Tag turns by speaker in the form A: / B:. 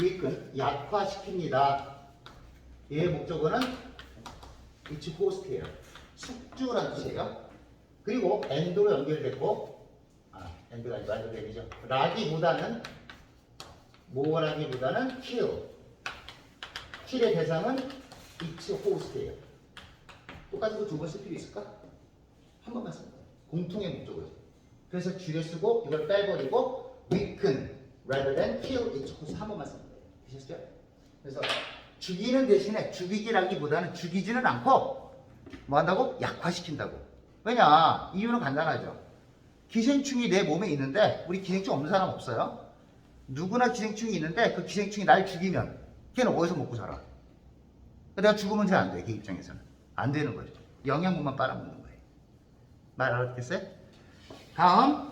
A: weaken, 약화시킵니다. 얘의 목적어는 it's host예요. 숙주라는 뜻이에요. 그리고 end로 연결됐고, 아, end가 아니고 연결되죠. 라기보다는 뭐라기보다는 kill. kill의 대상은 it's host예요. 똑같은 거 두 번 쓸 필요 있을까? 한 번만 씁니다. 공통의 목적어죠. 그래서 줄여 쓰고 이걸 빼버리고 weaken rather than kill its host 한 번만 되셨죠? 그래서 죽이는 대신에 죽이기라기보다는 죽이지는 않고 뭐 한다고? 약화시킨다고. 왜냐? 이유는 간단하죠. 기생충이 내 몸에 있는데 우리 기생충 없는 사람 없어요? 누구나 기생충이 있는데 그 기생충이 날 죽이면 걔는 어디서 먹고 살아? 내가 죽으면 잘 안 돼, 걔 입장에서는. 안 되는 거죠. 영양분만 빨아먹는 거예요. 말 알아듣겠어요? 다음,